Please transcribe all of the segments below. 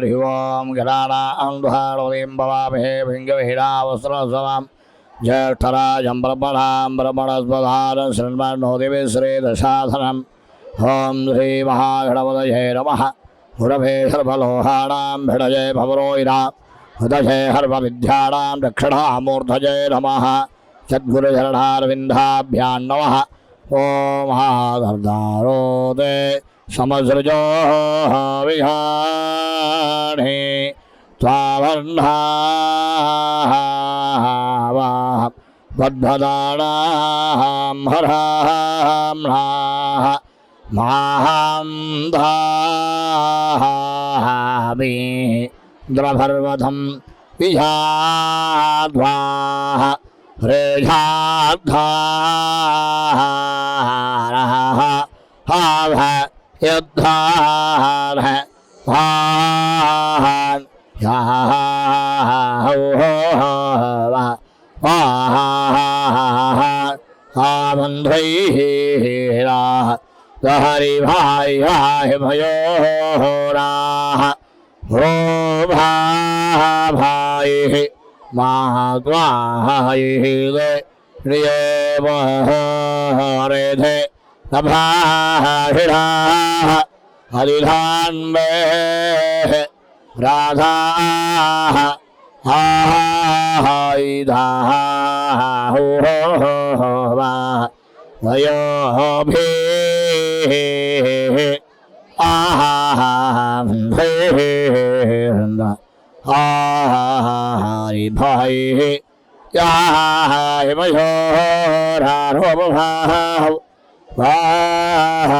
हरिओं हरि ओं ब्रह्मणाम ब्रह्मणस्पधार भिङ्गविहिणावस्रसवां ज्येष्ठराजं ब्रह्मणां ब्रह्मणस्वधानं शृण्वन्नो दिवि श्रीदशासनम्। ॐ श्रीमहागणपतये नमः। गुरभे सर्वलोहाणां भिडजे भवरोहिणां। हृदये हर्वविद्याणां नम। नमः नम। ओ ॐ महागर्दारोदे समसृजो विहाणे त्वावर्णाः वद्भदाणां हराम्नाः माहान्धामि द्रभर्वधं विजाध्वाः रेझाद्धारः हाभ యుద్ధాన్ భాన్ ఆమంధ్రైరా హరి భారి భాయి భయోరా భో భా భాయి మా ద్వాయి రే రే नभाषिणाः हरिधान्वे राधाः आहायिधाः हो हो हो हो वा वयोभिः आहान्धेर्न आहारि भाइः याहाय मयोरारोपभाः वाह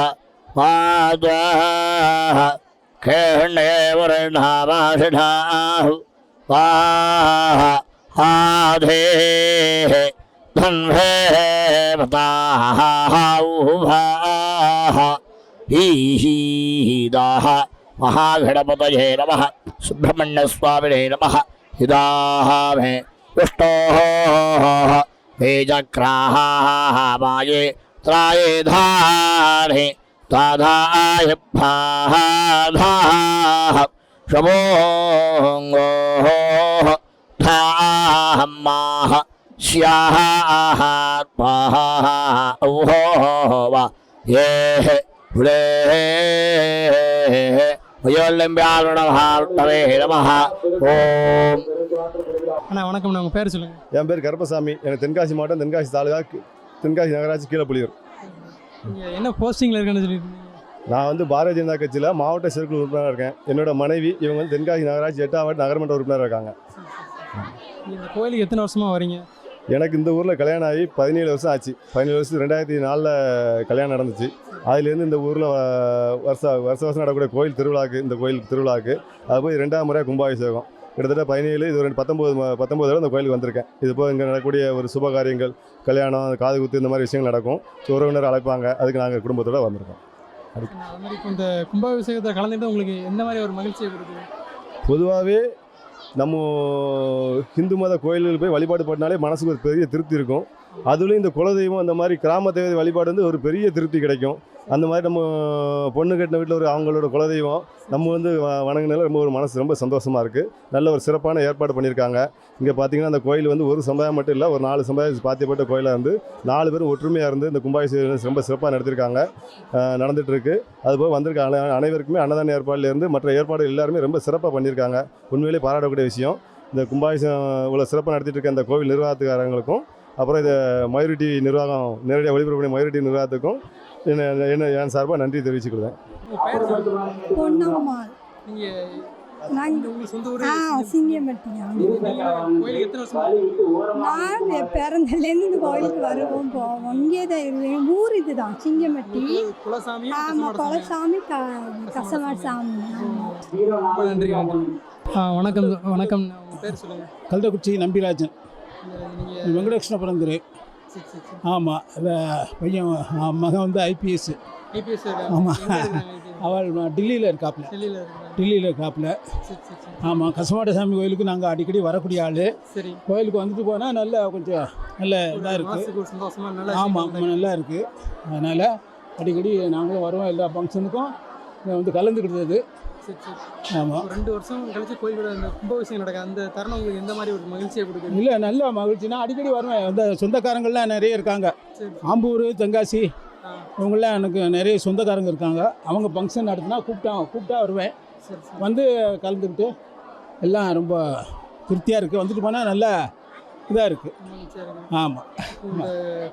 वाजाः खेण्डेवर्णावाषिढाः वाह आधेः, धन्वे मताः ईशीदाः महागणपतये नमः, सुब्रह्मण्यस्वामिने नमः हिदाः मे विष्णोः वेजक्राः माये त्राये धारे ताधाय भाधाः शमोङ्गोः धाम्माः स्याः ऊहो वा ये हुले वयोल्लम्ब्यारुणभार्तवे नमः ॐ அண்ணா வணக்கம் உங்கள் பேர் சொல்லுங்கள் என் பேர் கருப்பசாமி எனக்கு தென்காசி மாவட்டம் தென்காசி தாலுகா கி- தென்காசி நகராட்சி கீழப்புலியூர் நீங்கள் என்ன போஸ்டிங்கில் இருக்குன்னு சொல்லியிருந்தீங்க நான் வந்து பாரதிய ஜனதா கட்சியில் மாவட்ட செயற்குழு உறுப்பினராக இருக்கேன். என்னோட மனைவி இவங்க வந்து தென்காசி நகராட்சி எட்டாம் வார்டு நகரமன்ற உறுப்பினராக இருக்காங்க. இந்த கோயிலுக்கு எத்தனை வருஷமாக வரீங்க? எனக்கு இந்த ஊரில் கல்யாணம் ஆகி பதினேழு வருஷம் ஆச்சு. பதினேழு வருஷம் ரெண்டாயிரத்தி நாலில் கல்யாணம் நடந்துச்சு. அதுலேருந்து இந்த ஊரில் வருஷ வருஷ வருஷம் நடக்கக்கூடிய கோயில் திருவிழாக்கு இந்த கோயிலுக்கு திருவிழாக்கு அது போய் ரெண்டாம் முறையாக கும்பாபிஷேகம். கிட்டத்தட்ட பதினேழு இது ரெண்டு பத்தொம்போது பத்தொம்போது தடவை இந்த கோயிலுக்கு வந்திருக்கேன். இது போக இங்கே நடக்கக்கூடிய ஒரு சுப காரியங்கள் கல்யாணம் காது குத்து இந்த மாதிரி விஷயங்கள் நடக்கும். ஸோ உறவினர் அழைப்பாங்க. அதுக்கு நாங்கள் குடும்பத்தோடு வந்திருக்கோம். அது மாதிரி இந்த கும்பாபிஷேகத்தில் கலந்துட்டு உங்களுக்கு எந்த மாதிரி ஒரு மகிழ்ச்சியை கொடுக்குது? பொதுவாகவே நம்ம ஹிந்து மத கோயில்கள் போய் வழிபாடு பண்ணாலே மனசுக்கு ஒரு பெரிய திருப்தி இருக்கும். அதுலேயும் இந்த குலதெய்வம் அந்த மாதிரி கிராம தேவதை வழிபாடு வந்து ஒரு பெரிய திருப்தி கிடைக்கும். அந்த மாதிரி நம்ம பொண்ணு கட்டின வீட்டில் ஒரு அவங்களோட குலதெய்வம் நம்ம வந்து வ- ரொம்ப ஒரு மனசு ரொம்ப சந்தோஷமாக இருக்குது நல்ல ஒரு சிறப்பான ஏற்பாடு பண்ணியிருக்காங்க இங்கே பார்த்தீங்கன்னா அந்த கோயில் வந்து ஒரு சமுதாயம் மட்டும் இல்லை ஒரு நாலு சமுதாயம் பாத்தியப்பட்ட கோயிலாக இருந்து நாலு பேரும் ஒற்றுமையாக இருந்து இந்த கும்பாபிஷேகம் ரொம்ப சிறப்பாக நடத்திருக்காங்க. அஹ் நடந்துட்டு அதுபோல் வந்திருக்க அனை- அனைவருக்குமே அன்னதான ஏற்பாடுலேருந்து மற்ற ஏற்பாடு எல்லாருமே ரொம்ப சிறப்பாக பண்ணியிருக்காங்க உண்மையிலே பாராட்டக்கூடிய விஷயம். இந்த கும்பாபிஷேகம் இவ்வளோ சிறப்பாக நடத்திட்டு இருக்க இந்த கோவில் நிர்வாகத்துக்காரங்களுக்கும் அப்புறம் இதை மயூரி டிவி நிர்வாகம் நேரடியாக ஒளிபரப்பு மயூரி டிவி நிர்வாகத்துக்கும் என்ன என்ன என் சார்பாக நன்றி சொல்லுங்கள் பொன்னம்மாள். நான் பிறந்தலேருந்து இந்த கோயிலுக்கு வருவோம் போவோம். இங்கே தான் இருவேன் ஊர் இதுதான் சிங்கம்பட்டி. குலசாமி ஆமாம் குலசாமி க கசமாட் சாமி வணக்கம் வணக்கம். உங்கள் பேர் சொல்லுங்கள் கல்தக்குச்சி நம்பிராஜன். வெங்கடகிருஷ்ணபுரம் தெரு ஆமாம் பையன் ஆ, மகன் வந்து ஐபிஎஸ் ஐபிஎஸ் ஆமா. அவள் டெல்லியில் இருக்காப்புல டெல்லியில் இருக்காப்புல ஆமாம் கசமாட்ட சாமி கோயிலுக்கு நாங்கள் அடிக்கடி வரக்கூடிய ஆள். கோயிலுக்கு வந்துட்டு போனால் நல்லா கொஞ்சம் நல்ல இதாக இருக்குது ஆமாம் நல்லா இருக்குது அதனால் அடிக்கடி நாங்களும் வருவோம் எல்லா ஃபங்க்ஷனுக்கும் வந்து கலந்துக்கிட்டது. ஆமாம் ரெண்டு வருஷம் கழிச்சு கோயிலோட அந்த கும்பாபிஷேகம் நடக்க அந்த தருணம் உங்களுக்கு எந்த மாதிரி ஒரு மகிழ்ச்சியை கொடுக்குது? இல்லை நல்ல மகிழ்ச்சினா அடிக்கடி வருவேன். அந்த சொந்தக்காரங்கள்லாம் நிறைய இருக்காங்க. ஆம்பூர் தென்காசி இவங்களாம் எனக்கு நிறைய சொந்தக்காரங்க இருக்காங்க. அவங்க ஃபங்க்ஷன் நடத்தினா கூப்பிட்டா கூப்பிட்டா வருவேன். வந்து கலந்துக்கிட்டு எல்லாம் ரொம்ப திருப்தியாக இருக்குது வந்துட்டு போனால் நல்லா இதாக இருக்குது. ஆமாம்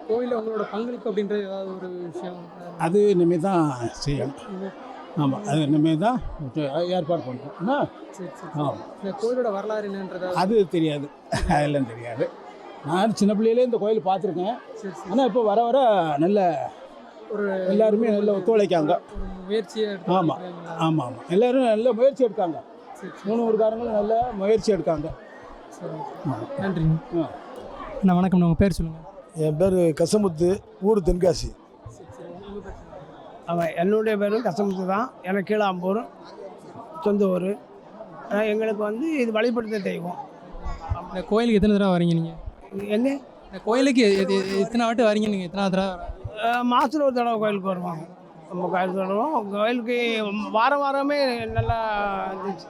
கோயிலில் உங்களோட பங்களிப்பு அப்படின்றது ஏதாவது ஒரு விஷயம்? அது இனிமேல் தான் செய்யணும் ஆமாம் அது இனிமேல் தான் ஏற்பாடு பண்ணணும் என்ன சரி சரி. ஆமாம் இந்த கோயிலோட வரலாறு என்னன்றதா அது தெரியாது. அதெல்லாம் தெரியாது. நான் சின்ன பிள்ளையிலே இந்த கோயில் பார்த்துருக்கேன். சரி சரி. ஆனால் இப்போ வர வர நல்ல ஒரு எல்லாருமே நல்ல ஒத்துழைக்காங்க. ஒரு முயற்சியை எடுத்து ஆமா. பண்ணிருக்கீங்களா? ஆமாம் ஆமாம் எல்லாரும் நல்ல முயற்சி எடுக்காங்க. மூணு ஊருக்காரங்களும் நல்ல முயற்சி எடுக்காங்க. நன்றிங்க. ஆ. அண்ணா வணக்கம். உங்கள் பேர் சொல்லுங்கள் என் பேர் கசமுத்து ஊர் தென்காசி சரி சரி உங்கள் பேர் சொல்லுங்கள் அவன் என்னுடைய பேரும் கசமுத்து தான். எனக்கு கீழாம்பூர் சொந்த ஊர் எங்களுக்கு வந்து இது வழிபடுத்த தெய்வம். இந்த கோயிலுக்கு எத்தனை தடவை வரீங்க நீங்கள் எங்க? இந்த கோயிலுக்கு எத்தனை வாட்டி வரீங்க நீங்கள் எத்தனை தடவை? மாதத்தில் ஒரு தடவை கோயிலுக்கு வருவாங்க. நம்ம கோயிலுக்கு வருவோம் கோயிலுக்கு வாரம் வாரமே நல்லா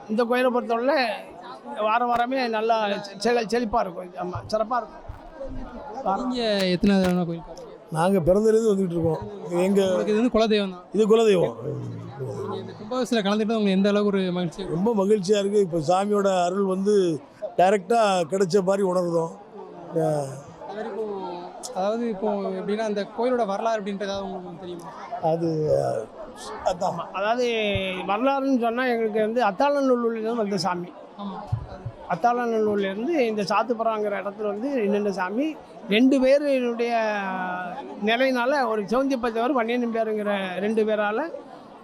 இந்த- கோயிலை பொறுத்தவரை வாரம் வாரமே நல்லா செழிப்பாக இருக்கும். ஆமாம் சிறப்பாக இருக்கும். நீங்கள் எத்தனை தடவை கோயிலுக்கு நாங்கள் பிறந்ததுலேருந்து வந்துக்கிட்டு இருக்கோம். எங்கள் இது வந்து குலதெய்வம் தான். இது குலதெய்வம். இந்த கும்பாபிஷேகத்தில் கலந்துட்டு உங்களுக்கு எந்த அளவுக்கு ஒரு மகிழ்ச்சி ரொம்ப மகிழ்ச்சியாக இருக்குது இப்போ சாமியோட அருள் வந்து டைரெக்டாக கிடைச்ச மாதிரி வரைக்கும் அதாவது இப்போ எப்படின்னா அந்த கோயிலோட வரலாறு அப்படின்றது ஏதாவது உங்களுக்கு தெரியுமா? அது அதான். அதாவது வரலாறுன்னு சொன்னால் எங்களுக்கு வந்து அத்தாளநல்லூர்லேருந்து வந்த சாமி. ஆமாம் அத்தாளநல்லூர்லேருந்து இந்த சாத்துப்புறாங்கிற இடத்துல வந்து நின்ற சாமி. ரெண்டு பேருடைய நிலையினால ஒரு செவந்தி பத்தவர் பன்னியன் பேருங்கிற ரெண்டு பேரால்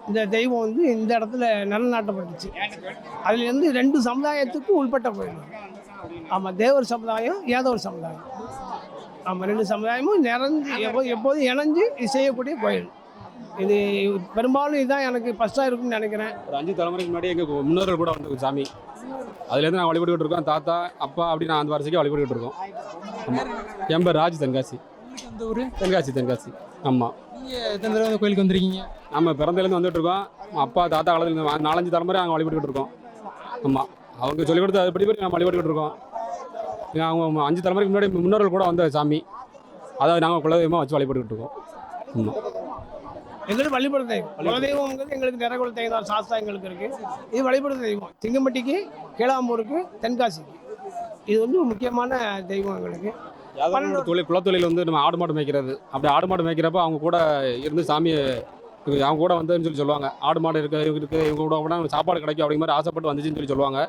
இந்த தெய்வம் வந்து இந்த இடத்துல நிலநாட்டப்பட்டுச்சு. அதுலேருந்து ரெண்டு சமுதாயத்துக்கும் உள்பட்ட கோயில் ஆமாம் தேவர் சமுதாயம் ஏதவர் சமுதாயம். ஆமாம் ரெண்டு சமுதாயமும் நிறைஞ்சு எப்போ எப்போதும் இணைஞ்சு செய்யக்கூடிய கோயில். இது பெரும்பாலும் இதுதான் எனக்கு ஃபஸ்ட்டாக இருக்கும்னு நினைக்கிறேன். ஒரு அஞ்சு தலைமுறைக்கு முன்னாடி எங்கள் முன்னோர்கள் கூட வந்து சாமி. அதுலேருந்து நான் வழிபட்டுக்கிட்டு இருக்கோம். தாத்தா அப்பா அப்படி நான் அந்த வரிசைக்கு வழிபட்டுக்கிட்டு இருக்கோம். ஆமாம் என் பேர் ராஜ் தென்காசி. உங்களுக்கு அந்த ஊர் தென்காசி தென்காசி. ஆமாம் நீங்கள் எத்தனை தடவை இந்த கோயிலுக்கு வந்திருக்கீங்க? நம்ம பிறந்ததுலேருந்து வந்துட்டு இருக்கோம். அப்பா தாத்தா காலத்துல நாலஞ்சு தலைமுறை அங்கே வழிபட்டுக்கிட்டு இருக்கோம். ஆமாம் அவங்க சொல்லிக் கொடுத்து அதுபடி படி நம்ம வழிபட்டுக்கிட்டு இருக்கோம். அவங்க அஞ்சு தலைமுறைக்கு முன்னாடி முன்னோர்கள் கூட வந்த சாமி. அதை நாங்கள் குலதெய்வமாக வச்சு வழிபட்டுக்கிட்டு இருக்கோம். ஆமாம் எங்களுக்கு வழிபட தெய்வம். குலதெய்வங்கிறது எங்களுக்கு நிறைய குல தெய்வம் தான். சாஸ்தா எங்களுக்கு இருக்கு. இது வழிபட தெய்வம். சிங்கம்பட்டிக்கு கீழாம்பூருக்கு தென்காசிக்கு. இது வந்து முக்கியமான தெய்வம் எங்களுக்கு. தொழில் குலத்தொழில் வந்து நம்ம ஆடு மாடு மேய்க்கிறது. அப்படி ஆடு மாடு மேய்க்கிறப்ப அவங்க கூட இருந்து சாமியை அவங்க கூட வந்ததுன்னு சொல்லி சொல்லுவாங்க. ஆடு மாடு இருக்கு இவங்க இருக்கு இவங்க கூட கூட சாப்பாடு கிடைக்கும் அப்படிங்கிற மாதிரி ஆசைப்பட்டு வந்துச்சுன்னு சொல்லி சொல்லுவாங்க.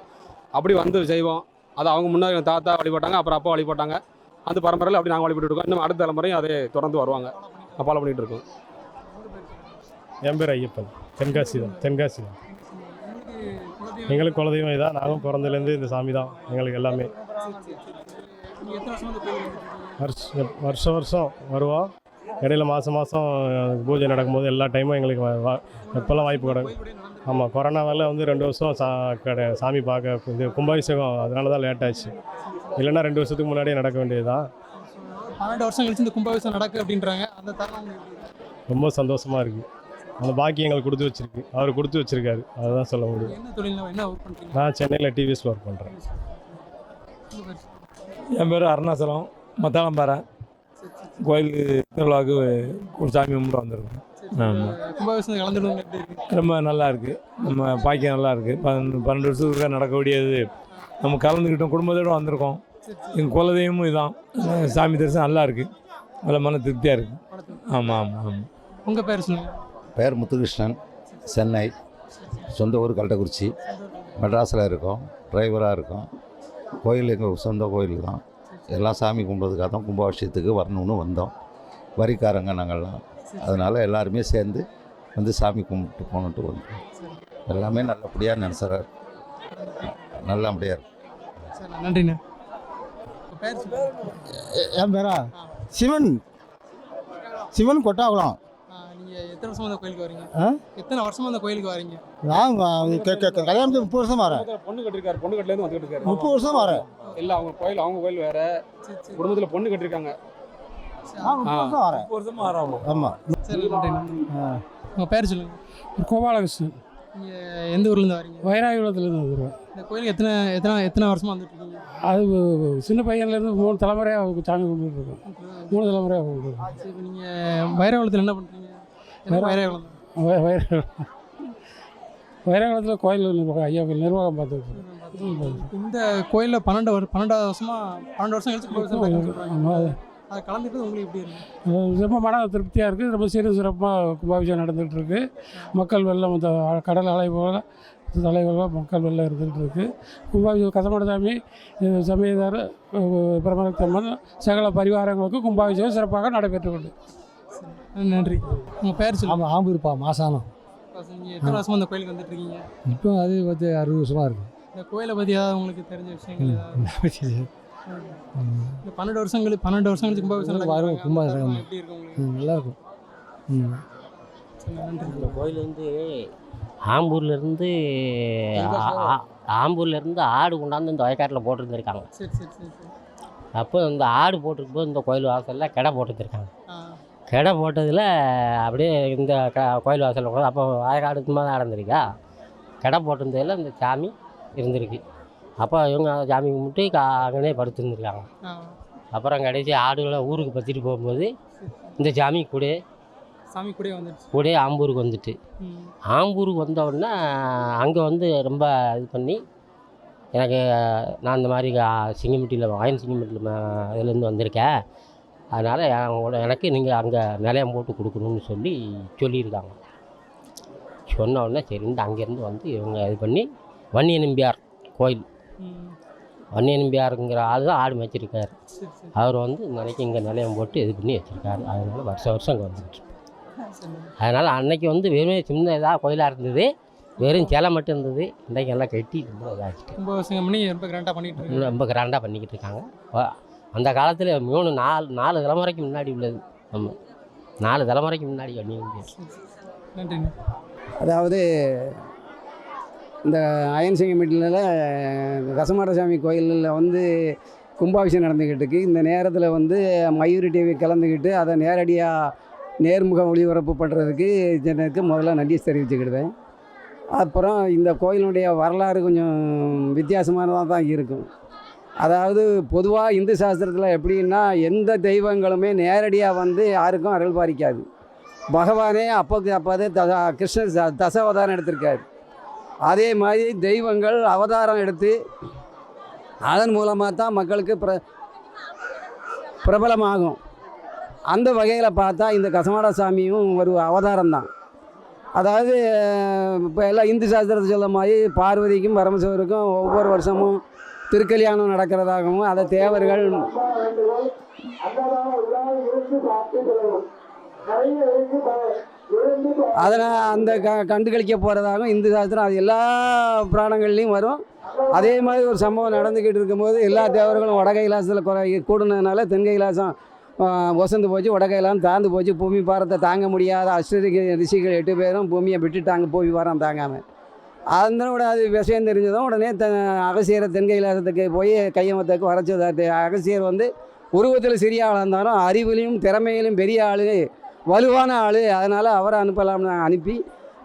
அப்படி வந்து செய்வோம். அது அவங்க முன்னாடி தாத்தா வழிபட்டாங்க அப்புறம் அப்பா வழிபட்டாங்க. அந்த பரம்பரையில் அப்படி நாங்கள் வழிபட்டு இருக்கோம். இன்னும் அடுத்த தலைமுறையும் அதை தொடர்ந்து வருவாங்க. ஃபாலோ பண்ணிட்டு இருக்கோம். என் பேர் ஐயப்பன். தென்காசி தான் தென்காசி தான் எங்களுக்கு குலதெய்வம் இதான் நாங்களும் பிறந்ததுலேருந்து இந்த சாமி தான். எங்களுக்கு எல்லாமே. வருஷமா வருஷம் வருஷம் வருவோம் இடையில மாதம் மாதம் பூஜை நடக்கும்போது எல்லா டைமும் எங்களுக்கு எப்போல்லாம் வாய்ப்பு கிடைக்கும் ஆமாம் கொரோனாவால் வந்து ரெண்டு வருஷம் சா கடை சாமி பார்க்க இது கும்பாபிஷேகம் அதனால தான் லேட் ஆச்சு. இல்லைன்னா ரெண்டு வருஷத்துக்கு முன்னாடியே நடக்க வேண்டியது தான் பன்னெண்டு வருஷம் கழிச்சு இந்த கும்பாபிஷேகம் நடக்கு அப்படின்றாங்க. அந்த இருக்கு? ரொம்ப சந்தோஷமாக இருக்குது அந்த பாக்கி எங்களுக்கு கொடுத்து வச்சிருக்கு. அவர் கொடுத்து வச்சிருக்காரு. அதுதான் சொல்ல முடியும். என்ன தொழில் என்ன ஒர்க் பண்ணுறீங்க நான் சென்னையில் டிவிஎஸ்ல ஒர்க் பண்ணுறேன் என் பேர் அருணாச்சலம் மத்தாளம்பாறை. கோயில் திருவிழாவுக்கு ஒரு சாமி கும்பிட்டு வந்திருக்கோம். ரொம்ப நல்லா இருக்குது நம்ம பாக்கியம் நல்லா இருக்குது பன்னெண்டு பன்னெண்டு வருஷத்துக்கு நடக்கக்கூடியது நம்ம கலந்துக்கிட்டோம். குடும்பத்தோடு வந்திருக்கோம். எங்கள் குலதெய்வமும் இதான். அஹ் சாமி தரிசனம் நல்லா இருக்குது நல்ல மன திருப்தியாக இருக்குது ஆமாம் ஆமாம் ஆமாம் உங்கள் பேர் சொல்லுங்க. பெயர் முத்துகிருஷ்ணன் சென்னை சொந்த ஊர் கள்ளக்குறிச்சி. மெட்ராஸில் இருக்கோம் டிரைவராக இருக்கோம். கோயில் எங்கள் சொந்த கோயில் தான். எல்லாம் சாமி கும்பிட்றதுக்காக தான் கும்பாபிஷேகத்துக்கு வரணும்னு வந்தோம். வரிக்காரங்க நாங்கள்லாம். அதனால் எல்லாருமே சேர்ந்து வந்து சாமி கும்பிட்டு போகணுன்ட்டு வந்தோம். எல்லாமே நல்லபடியாக நினச்சார். நல்லபடியாக இருக்கும் நன்றிண்ணா. என் பேரா? சிவன். சிவன் கொட்டாகுளம். எத்தனை வருஷமா அந்த கோயிலுக்கு வரீங்க? எத்தனை வருஷமா அந்த கோயிலுக்கு வரீங்க? நான் கல்யாணத்துக்கு முப்பது வருஷம் வரேன். பொண்ணு கட்டிருக்காரு. பொண்ணு கட்டிலேருந்து வந்துட்டு இருக்காரு. முப்பது வருஷம் வரேன். இல்ல அவங்க கோயில் அவங்க கோயில் வேற. குடும்பத்துல பொண்ணு கட்டிருக்காங்க. முப்பது வருஷம் வரேன். ஆமாம் சரி நன்றி. நன்றி உங்க பேர் சொல்லுங்க. கோபாலகிருஷ்ணன். நீங்க எந்த ஊர்ல இருந்து வரீங்க? வைராகுளத்துலேருந்து வந்துடுவேன் இந்த கோயிலுக்கு எத்தனை எத்தனை எத்தனை வருஷமா வந்துட்டு இருக்கீங்க? அது சின்ன பையன்லேருந்து மூணு தலைமுறையாக சாமி கும்பிட்டு இருக்கோம். மூணு தலைமுறையாக கும்பிட்டு சரி இப்போ நீங்க வைரகுளத்தில் என்ன வைராகுளம் வைராகுளத்தில் கோயில் நிர்வாகம் ஐயா நிர்வாகம் பார்த்துட்டு இந்த கோயிலில் பன்னெண்டு வரு பன்னெண்டாவது வருஷமா பன்னெண்டு வருஷம் கழிச்சு. அதை. கலந்துட்டு உங்களுக்கு எப்படி இருக்கு? ரொம்ப மன திருப்தியாக இருக்குது ரொம்ப சீர சிறப்பாக கும்பாபிஷேகம் நடந்துகிட்டு இருக்கு. மக்கள் வெள்ளம் இந்த கடல் அலை போல தலைவர்களாக மக்கள் வெள்ளம் இருந்துகிட்டு இருக்கு. கும்பாபிஷேகம் கசமடசாமி அஹ் சமயதார் அஹ் பிரமரத்தம்மன் சகல பரிவாரங்களுக்கு கும்பாபிஷேகம் சிறப்பாக நடைபெற்று கொண்டு நன்றி. உங்கள் பேர் சொல்லுங்க. ஆமாம் ஆம்பூர்ப்பா மாசானம். எத்தனை வருஷமா இந்த கோயிலுக்கு வந்துட்டு இருக்கீங்க இப்போ அது பத்து அறுபது வருஷமாக இருக்கு. இந்த கோயிலை பற்றி ஏதாவது உங்களுக்கு தெரிஞ்ச விஷயங்கள் இந்த பன்னெண்டு வருஷங்கள் பன்னெண்டு வருஷம் கழிச்சு கும்பாபிஷேகம் வரும். கும்பாபிஷேகம் எப்படி ம், இருக்கும் ம். சரி, நன்றி. இந்த கோயில் வந்து ஆம்பூர்லேருந்து ஆம்பூர்லேருந்து ஆடு கொண்டாந்து இந்த வயக்காட்டில் போட்டிருந்துருக்காங்க. அப்போ இந்த ஆடு போட்டிருக்கும்போது இந்த கோயில் வாசலில் கடை போட்டுருந்துருக்காங்க. கடை போட்டதில் அப்படியே இந்த க கோயில் வாசலில் கூட அப்போ வயக்காடு சும்மா தான் நடந்திருக்கா கடை போட்டிருந்ததில் இந்த சாமி இருந்திருக்கு. அப்போ இவங்க சாமி கும்பிட்டு கா அங்கனே படுத்துருந்துருக்காங்க. அப்புறம் கடைசி ஆடுகளை ஊருக்கு பற்றிட்டு போகும்போது இந்த சாமி கூட சாமி கூடயே வந்துடுச்சு. கூட ஆம்பூருக்கு வந்துட்டு. ஆம்பூருக்கு வந்த உடனே அங்கே வந்து ரொம்ப இது பண்ணி எனக்கு நான் இந்த மாதிரி சிங்கம்பட்டியில் வாயன் சிங்கம்பட்டியில் இதுலேருந்து வந்திருக்கேன். அதனால் எனக்கு நீங்கள் அங்கே நிலையம் போட்டு கொடுக்கணும்னு சொல்லி சொல்லியிருக்காங்க. சொன்ன உடனே சரின்ட்டு அங்கேருந்து வந்து இவங்க இது பண்ணி வன்னிய நம்பியார் கோயில். வன்னிய நம்பியாருங்கிற ஆள் தான் ஆடு மேய்ச்சிருக்காரு. சரி சரி. அவர் வந்து இன்னைக்கு இங்கே நிலையம் போட்டு இது பண்ணி வச்சுருக்காரு. அதனால் வருஷம் வருஷம் அங்கே வந்துட்டு அதனால் அன்னைக்கு வந்து வெறும் சின்ன இதாக கோயிலாக இருந்தது. வெறும் சிலை மட்டும் இருந்தது. இன்றைக்கு எல்லாம் கட்டி ரொம்ப இதாகிட்டு. ரொம்ப கிராண்டாக பண்ணிட்டு இருக்காங்க. ரொம்ப கிராண்டாக பண்ணிக்கிட்டு இருக்காங்க. அந்த காலத்தில் மூணு நாலு நாலு தலைமுறைக்கு முன்னாடி உள்ளது. நம்ம நாலு தலைமுறைக்கு முன்னாடி நன்றி அதாவது இந்த அயன்சிங்கம்பட்டியில் கசமாரசாமி கோயிலில் வந்து கும்பாபிஷேகம் நடந்துக்கிட்டு இருக்கு. இந்த நேரத்தில் வந்து மயூரி டிவி கலந்துக்கிட்டு அதை நேரடியாக நேர்முக ஒளிபரப்பு பண்ணுறதுக்கு எனக்கு முதல்ல நன்றி தெரிவிச்சுக்கிடுவேன். அப்புறம் இந்த கோயிலுடைய வரலாறு கொஞ்சம் வித்தியாசமானதாக தான் இருக்கும். அதாவது பொதுவாக இந்து சாஸ்திரத்தில் எப்படின்னா எந்த தெய்வங்களுமே நேரடியாக வந்து யாருக்கும் அருள் பாதிக்காது பகவானே அப்போக்கு அப்போதே த கிருஷ்ணர் ச- தச அவதாரம் எடுத்திருக்காரு. அதே மாதிரி தெய்வங்கள் அவதாரம் எடுத்து அதன் மூலமாக தான் மக்களுக்கு பிர பிரபலமாகும். அந்த வகையில் பார்த்தா இந்த கசமாட சாமியும் ஒரு அவதாரம் தான். அதாவது இப்போ எல்லாம் இந்து சாஸ்திரத்தை சொல்ல மாதிரி பார்வதிக்கும் பரமசிவருக்கும் ஒவ்வொரு வருஷமும் திருக்கல்யாணம் நடக்கிறதாகவும் அதை தேவர்கள் அதனால் அந்த க கண்டுகளிக்க போகிறதாகவும் இந்து சாஸ்திரம் அது எல்லா புராணங்கள்லேயும் வரும். அதே மாதிரி ஒரு சம்பவம் நடந்துக்கிட்டு இருக்கும்போது எல்லா தேவர்களும் வட கைலாசத்தில் குறை கூடுனதுனால தென் கைலாசம் ஒசந்து போச்சு வட கைலாசம் தாழ்ந்து போச்சு. பூமி பாரத்தை தாங்க முடியாத அஷ்டரிக ரிஷிகள் எட்டு பேரும் பூமியை விட்டுட்டாங்க பூமி பாரம் தாங்காமல் அதனோட அது விஷயம் தெரிஞ்சதும் உடனே த அகசியரை தென்கைலாசத்துக்கு போய் கையமத்துக்கு வரைச்சதாட்டு அகசியர் வந்து உருவத்தில் சிறிய ஆளாக இருந்தாலும் அறிவிலையும் திறமையிலும் பெரிய ஆள் வலுவான ஆள். அதனால் அவரை அனுப்பலாம்னு அனுப்பி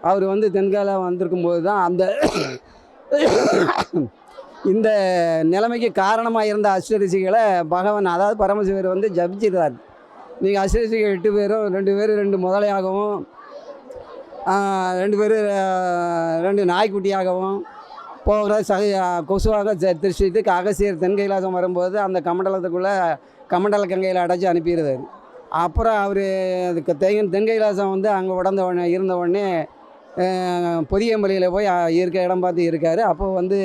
அவர் வந்து தென்கால வந்திருக்கும்போது தான் அந்த இந்த நிலைமைக்கு காரணமாக இருந்த அஷ்டரிசிகளை பகவான் அதாவது பரமசிவர் வந்து ஜபிச்சிருந்தார் நீங்கள் அஷ்டரிஷிகள் எட்டு பேரும் ரெண்டு பேரும் ரெண்டு முதலையாகவும் ரெண்டு பேர் ரெண்டு நாய்க்குட்டியாகவும் போகிற சக கொசுவாக த- திருஷ்டித்து அகசியர் தென் கைலாசம் வரும்போது அந்த கமண்டலத்துக்குள்ளே கமண்டல கங்கையில் அடைச்சி அனுப்பிடுறாரு அப்புறம் அவர் அதுக்கு தென் தென் கைலாசம் வந்து அங்கே உடந்த உடனே இருந்த உடனே ஆஹ், போய் இருக்க இடம் பார்த்து இருக்கார். அப்போ வந்து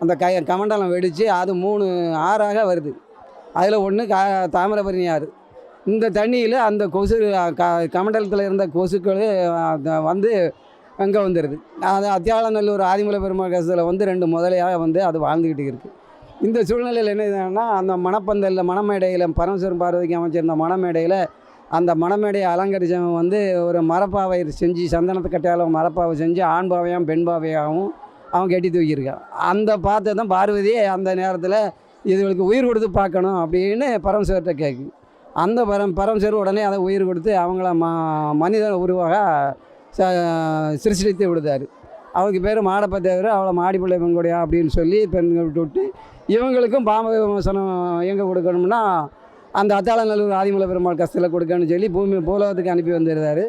அந்த க கமண்டலம் வெடித்து அது மூணு ஆறாக வருது. அதில் ஒன்று கா தாமிரபரணி ஆறு. இந்த தண்ணியில் அந்த கொசு க கமண்டலத்தில் இருந்த கொசுக்கள் வந்து அங்கே வந்துடுது அது அத்தியாளநல்லூர் ஆதிமலை பெருமாள் கசத்தில் வந்து ரெண்டு முதலையாக வந்து அது வாழ்ந்துக்கிட்டு இருக்குது இந்த சூழ்நிலையில் என்ன இதுன்னா அந்த மணப்பந்தலில் மணமேடையில் பரமசிவன் பார்வதிக்கு அமைச்சிருந்த மணமேடையில் அந்த மணமேடையை அலங்கரிச்சவன் வந்து ஒரு மரப்பாவை செஞ்சு சந்தனத்தை கட்டையால் மரப்பாவை செஞ்சு ஆண் பாவையாகவும் பெண் பாவையாகவும் அவன் கட்டி தூக்கியிருக்கான். அந்த பார்த்து தான் பார்வதியே அந்த நேரத்தில் இதுகளுக்கு உயிர் கொடுத்து பார்க்கணும் அப்படின்னு பரமசிவர்கிட்ட கேட்கு அந்த பரம் பரமசிவர் உடனே அதை உயிர் கொடுத்து அவங்கள ம மனித உருவாக ச சிருஷ்டித்து விடுதார் அவருக்கு பேர் மாடப்ப தேவர் அவளை மாடிப்பிள்ளை பெண்கொடையா அப்படின்னு சொல்லி பெண்கள் விட்டு விட்டு இவங்களுக்கும் பாம்பு விமர்சனம் எங்கே கொடுக்கணும்னா அந்த அத்தாளநல்லூர் ஆதிமலை பெருமாள் கஸ்தில் கொடுக்கணும்னு சொல்லி பூமி பூலோகத்துக்கு அனுப்பி வந்துருந்தார்.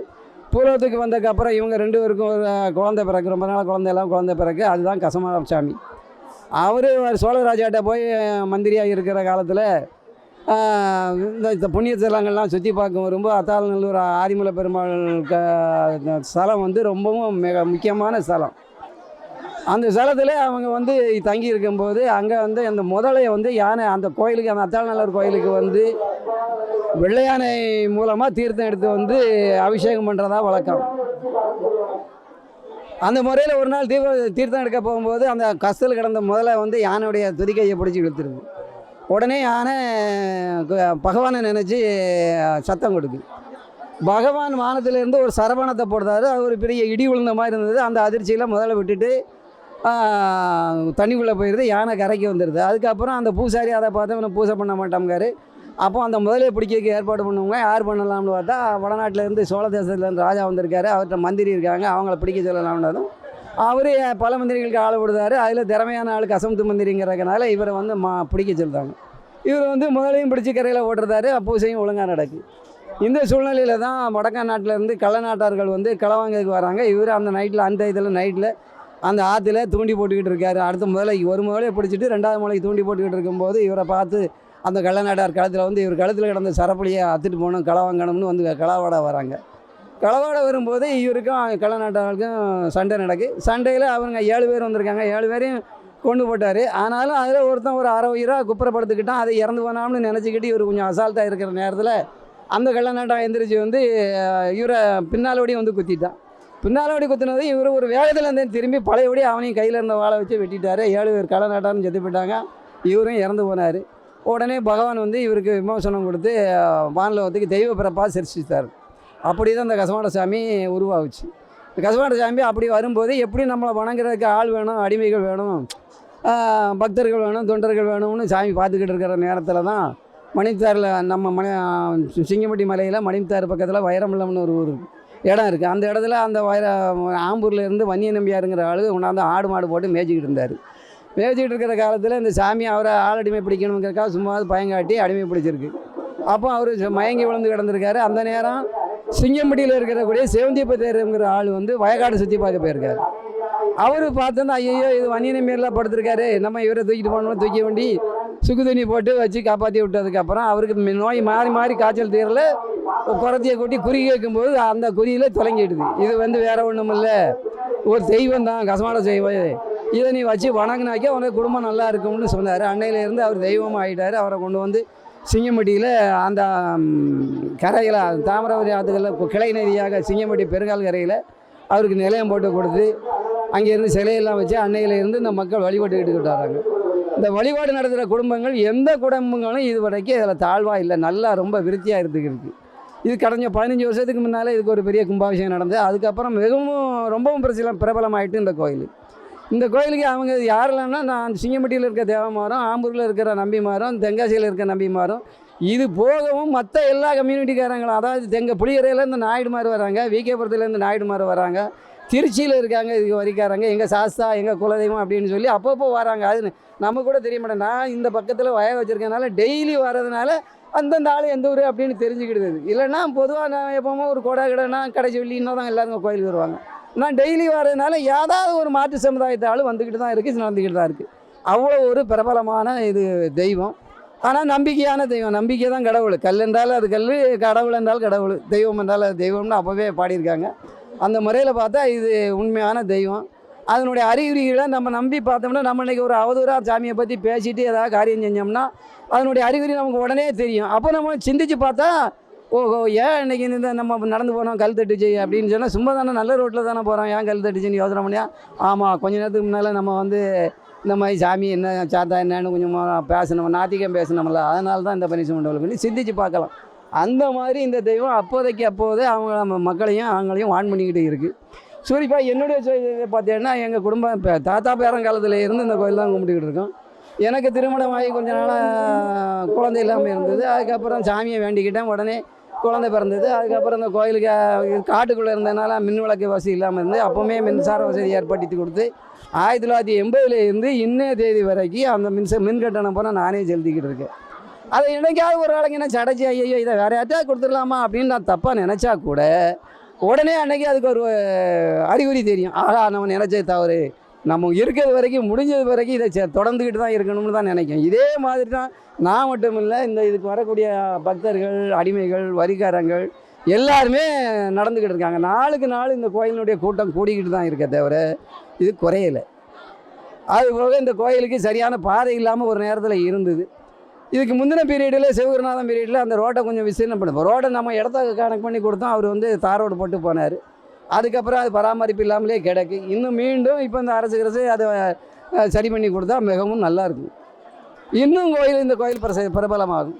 பூலோகத்துக்கு வந்ததுக்கப்புறம் இவங்க ரெண்டு பேருக்கும் ஒரு குழந்தை பிறகு ரொம்ப நாள் குழந்தை எல்லாம் குழந்தை பிறகு அதுதான் கசமார சாமி அவர் சோழராஜாட்ட போய் மந்திரியாக இருக்கிற காலத்தில் இந்த இந்த புண்ணிய தலங்கள்லாம் சுற்றி பார்க்க வரும்போது அத்தாளநல்லூர் ஆதிமலை பெருமாள் க ஸ்தலம் வந்து ரொம்பவும் மிக முக்கியமான ஸ்தலம். அந்த ஸ்தலத்தில் அவங்க வந்து தங்கி இருக்கும்போது அங்கே வந்து அந்த முதலையை வந்து யானை அந்த கோயிலுக்கு அந்த அத்தாளநல்லூர் கோயிலுக்கு வந்து வெள்ளையானை மூலமாக தீர்த்தம் எடுத்து வந்து அபிஷேகம் பண்ணுறதா வழக்கம். அந்த முறையில் ஒரு நாள் தீப தீர்த்தம் எடுக்க போகும்போது அந்த கஸ்தல் கிடந்த முதலை வந்து யானையுடைய துதிக்கையை பிடிச்சி இழுத்துருது. உடனே யானை பகவானை நினச்சி சத்தம் கொடுக்குது பகவான் வானத்திலேருந்து ஒரு சரவணத்தை போடுறாரு. அது ஒரு பெரிய இடி விழுந்த மாதிரி இருந்தது. அந்த அதிர்ச்சியில் முதல்ல விட்டுட்டு தண்ணிக்குள்ளே போயிடுது. யானை கரைக்கு வந்துடுது. அதுக்கப்புறம் அந்த பூசாரி அதை பார்த்து இவனை பூஜை பண்ண மாட்டாங்காரு அப்போ அந்த முதலையை பிடிக்கிறதுக்கு ஏற்பாடு பண்ணுவாங்க யார் பண்ணலாம்னு பார்த்தா வடநாட்டிலேருந்து சோழ தேசத்துலேருந்து ராஜா வந்திருக்காரு. அவர்கிட்ட மந்திரி இருக்காங்க. அவங்கள பிடிக்க சொல்லலாம்னாலும் அவர் பல மந்திரிகளுக்கு ஆள் விடுதாரு அதில் திறமையான ஆளுக்கு அசம்து மந்திரிங்கிறதுனால இவரை வந்து மா பிடிக்க சொல்கிறாங்க இவர் வந்து முதலையும் பிடிச்சி கரையில் ஓட்டுறதாரு அப்பூசையும் ஒழுங்காக நடக்கு. இந்த சூழ்நிலையில் தான் வடக்க நாட்டிலேருந்து கள்ள நாட்டார்கள் வந்து களவாங்கிறதுக்கு வராங்க. இவர் அந்த நைட்டில் அந்த இதில் நைட்டில் அந்த ஆற்றுல தூண்டி போட்டுக்கிட்டு இருக்காரு. அடுத்த முதல்ல ஒரு முதலையை பிடிச்சிட்டு ரெண்டாவது முளைக்கு தூண்டி போட்டுக்கிட்டு இருக்கும்போது இவரை பார்த்து அந்த கள்ளநாட்டார் களத்தில் வந்து இவர் கழுத்தில் கிடந்த சரப்பளியை அத்துட்டு போகணும் களவாங்கணும்னு வந்து களவாட வராங்க. களவாட வரும்போது இவருக்கும் கள்ளநாட்டாருக்கும் சண்டை நடக்கு. சண்டையில் அவங்க ஏழு பேர் வந்திருக்காங்க. ஏழு பேரையும் கொண்டு போட்டார். ஆனாலும் அதில் ஒருத்தன் ஒரு அரை உயிராக குப்புறப்படுத்திக்கிட்டான். அதை இறந்து போனாம்னு நினச்சிக்கிட்டு இவர் கொஞ்சம் அசால்ட்டாக இருக்கிற நேரத்தில் அந்த கள்ளநாட்டம் எந்திரிச்சு வந்து இவரை பின்னாலோடையும் வந்து குத்திட்டான். பின்னாலோடி குத்தினது இவர் ஒரு வேகத்தில் இருந்தே திரும்பி பழையபடி அவனையும் கையில் இருந்த வாழை வச்சு வெட்டிட்டார். ஏழு பேர் கள்ளநாட்டான்னு செத்து போயிட்டாங்க. இவரும் இறந்து போனார். உடனே பகவான் வந்து இவருக்கு விமோசனம் கொடுத்து அஹ், வானலோகத்துக்கு தெய்வ பிறப்பாக சிரிச்சிட்டார் அப்படி தான் இந்த கசமாட சாமி உருவாகுச்சு. இந்த கசமாட சாமி அப்படி வரும்போது எப்படி நம்மளை வணங்குறதுக்கு ஆள் வேணும் அடிமைகள் வேணும் பக்தர்கள் வேணும் தொண்டர்கள் வேணும்னு சாமி பார்த்துக்கிட்டு இருக்கிற நேரத்தில் தான் மணித்தாரில் நம்ம மணி சிங்கம்பட்டி மலையில் மணித்தார் பக்கத்தில் வைரமல்லம்னு ஒரு ஊர் இடம் இருக்குது அந்த இடத்துல அந்த வைர ஆம்பூரில் இருந்து வன்னிய நம்பியாருங்கிற ஆளு கொண்டாந்து ஆடு மாடு போட்டு மேய்ச்சிக்கிட்டு இருந்தார். மேய்ச்சிக்கிட்டு இருக்கிற காலத்தில் இந்த சாமி அவரை ஆள் அடிமை பிடிக்கணுங்கிறக்காக சும்மாவது பயங்காட்டி அடிமை பிடிச்சிருக்கு. அப்போ அவர் மயங்கி விழுந்து கிடந்திருக்காரு. அந்த நேரம் சிங்கம்பட்டியில் இருக்கிறக்கூடிய சேவந்தியப்ப தேர்ங்கிற ஆள் வந்து வயக்காடு சுற்றி பார்க்க போயிருக்காரு. அவர் பார்த்தோன்னா ஐயோ இது வன்னியனை மேலாம் படுத்திருக்காரு நம்ம இவரை தூக்கிட்டு போனோம் தூக்கி வண்டி சுக்கு தண்ணி போட்டு வச்சு காப்பாற்றி விட்டதுக்கப்புறம் அவருக்கு நோய் மாறி மாறி காய்ச்சல் தீரல குறத்தியை கொட்டி குறி கேட்கும்போது அந்த குறியில் தொலைங்கிடுது. இது வந்து வேற ஒன்றும் இல்லை. ஒரு தெய்வம் தான் கசமாட தெய்வம் இதை. நீ வச்சு வணங்கினாக்கே உனக்கு குடும்பம் நல்லா இருக்கும்னு சொன்னார். அன்னையிலேருந்து அவர் தெய்வமாக ஆகிட்டார் அவரை கொண்டு வந்து சிங்கம்பட்டியில் அந்த கரையில் தாமிரபரணி ஆற்றுகளில் கிளை நதியாக சிங்கம்பட்டி பெருங்கால் கரையில் அவருக்கு நிலையம் போட்டு கொடுத்து அங்கேருந்து சிலையெல்லாம் வச்சு அன்னையிலேருந்து இந்த மக்கள் வழிபட்டுக்கிட்டு வராங்க இந்த வழிபாடு நடத்துகிற குடும்பங்கள் எந்த குடும்பங்களும் இது வரைக்கும் இதில் தாழ்வாக இல்லை. நல்லா ரொம்ப விருத்தியாக இருந்துக்கிருக்கு இது கடந்த பதினஞ்சு வருஷத்துக்கு முன்னால் இதுக்கு ஒரு பெரிய கும்பாபிஷேகம் நடந்தது. அதுக்கப்புறம் மிகவும் ரொம்பவும் பிரச்சனை பிரபலமாயிட்டு இந்த கோயில். இந்த கோயிலுக்கு அவங்க யாரெல்லாம்னா நான் அந்த சிங்கம்பட்டியில் இருக்க தேவமாரும் ஆம்பூரில் இருக்கிற நம்பிமாரும் தென்காசியில் இருக்க நம்பிமாரும் இது போகவும் மற்ற எல்லா கம்யூனிட்டிக்காரங்களும் அதாவது தெங்க புளியரையிலேருந்து நாயுடுமார் வராங்க விகேபுரத்துலேருந்து நாயுடுமார் வராங்க திருச்சியில் இருக்காங்க இதுக்கு வரிக்காரங்க எங்கள் சாஸ்தா எங்கள் குலதெய்வம் அப்படின்னு சொல்லி அப்பப்போ வராங்க. அது நம்ம கூட தெரிய மாட்டேன். நான் இந்த பக்கத்தில் வய வச்சுருக்கனால டெய்லி வர்றதுனால அந்தந்த ஆள் எந்த ஊர் அப்படின்னு தெரிஞ்சுக்கிடுது. இல்லைன்னா பொதுவாக நான் எப்போவுமே ஒரு கொடை கடைனா கடைசி வெள்ளி இன்னும் தான் எல்லாருமே கோயிலுக்கு வருவாங்க. நான் டெய்லி வர்றதுனால ஏதாவது ஒரு மாற்று சமுதாயத்தை ஆள் வந்துக்கிட்டு தான் இருக்குது நடந்துக்கிட்டு தான் இருக்குது அவ்வளோ ஒரு பிரபலமான இது தெய்வம். ஆனால் நம்பிக்கையான தெய்வம். நம்பிக்கை தான் கடவுள். கல் என்றால் அது கல் கடவுள் என்றால் கடவுள். தெய்வம் என்றால் அது தெய்வம்னு அப்போவே பாடியிருக்காங்க. அந்த முறையில் பார்த்தா இது உண்மையான தெய்வம். அதனுடைய அறிகுறிகளை நம்ம நம்பி பார்த்தோம்னா நம்ம இன்றைக்கி ஒரு அவதூறாக சாமியை பற்றி பேசிட்டு ஏதாவது காரியம் செஞ்சோம்னா அதனுடைய அறிகுறி நமக்கு உடனே தெரியும். அப்போ நம்ம சிந்திச்சு பார்த்தா ஓஹோ ஏன் இன்னைக்கு இந்த நம்ம நடந்து போனோம் கல் தட்டுச்சு அப்படின்னு சொன்னால் சும்மா தானே நல்ல ரோட்டில் தானே போகிறோம் ஏன் கல் தட்டுச்சுன்னு யோசனை பண்ணியா? ஆமாம் கொஞ்ச நேரத்துக்கு முன்னால் நம்ம வந்து இந்த மாதிரி சாமி என்ன சாத்தா என்னன்னு கொஞ்சம் பேசணும் நாத்திகம் பேசணும்ல. அதனால தான் இந்த பனிஷ்மெண்ட் டெவலப் பண்ணி சிந்திச்சு பார்க்கலாம். அந்த மாதிரி இந்த தெய்வம் அப்போதைக்கு அப்போதே அவங்க நம்ம மக்களையும் அவங்களையும் வான் பண்ணிக்கிட்டு இருக்குது சூரிப்பா என்னுடைய பார்த்தீங்கன்னா எங்கள் குடும்பம் இப்போ தாத்தா பேரங்காலத்தில் இருந்து இந்த கோயில் தான் கும்பிட்டுக்கிட்டு இருக்கோம். எனக்கு திருமணம் ஆகி கொஞ்ச நாளாக குழந்தை இல்லாமல் இருந்தது. அதுக்கப்புறம் சாமியை வேண்டிக்கிட்டேன். உடனே குழந்தை பிறந்தது. அதுக்கப்புறம் இந்த கோயிலுக்கு காட்டுக்குள்ளே இருந்ததுனால மின் விளக்கு வசதி இல்லாமல் இருந்து அப்போவுமே மின்சார வசதி ஏற்படுத்தி கொடுத்து ஆயிரத்தி தொள்ளாயிரத்தி எண்பதுலேருந்து இன்னே இன்னைய தேதி வரைக்கும் அந்த மின்ச மின் கட்டணம் போனால் நானே செலுத்திக்கிட்டு இருக்கேன். அதை என்னைக்காவது ஒரு நாளைக்கு என்ன சடைச்சி ஐயோ இதை வேற யார்ட்டா கொடுத்துடலாமா அப்படின்னு நான் தப்பாக நினச்சா கூட உடனே அன்னைக்கு அதுக்கு ஒரு அறிகுறி தெரியும். ஆகா நம்ம நினச்சது தவறு. நம்ம இருக்கிறது வரைக்கும் முடிஞ்சது வரைக்கும் இதை தொடர்ந்துக்கிட்டு தான் இருக்கணும்னு தான் நினைக்கும் இதே மாதிரி தான் நான் மட்டும் இல்லை இந்த இதுக்கு வரக்கூடிய பக்தர்கள் அடிமைகள் வரிகாரங்கள் எல்லாருமே நடந்துக்கிட்டு இருக்காங்க. நாளுக்கு நாள் இந்த கோயிலினுடைய கூட்டம் கூடிக்கிட்டு தான் இருக்கே தவிர இது குறையலை. அதுபோக இந்த கோயிலுக்கு சரியான பாதை இல்லாமல் ஒரு நேரத்தில் இருந்தது. இதுக்கு முந்தின பீரியடில் சிவகுருநாதன் பீரியடில் அந்த ரோட்டை கொஞ்சம் விசீர்ணம் பண்ணுவோம் ரோட்டை நம்ம இடத்த கணக்கு பண்ணி கொடுத்தோம். அவர் வந்து தார் ரோடு போட்டு போனார். அதுக்கப்புறம் அது பராமரிப்பு இல்லாமலே கிடக்கு. இன்னும் மீண்டும் இப்போ இந்த அரசு அரசு அதை சரி பண்ணி கொடுத்தா மிகவும் நல்லா இருக்கும். இன்னும் கோயில் இந்த கோயில் பிரச பிரபலமாகும்.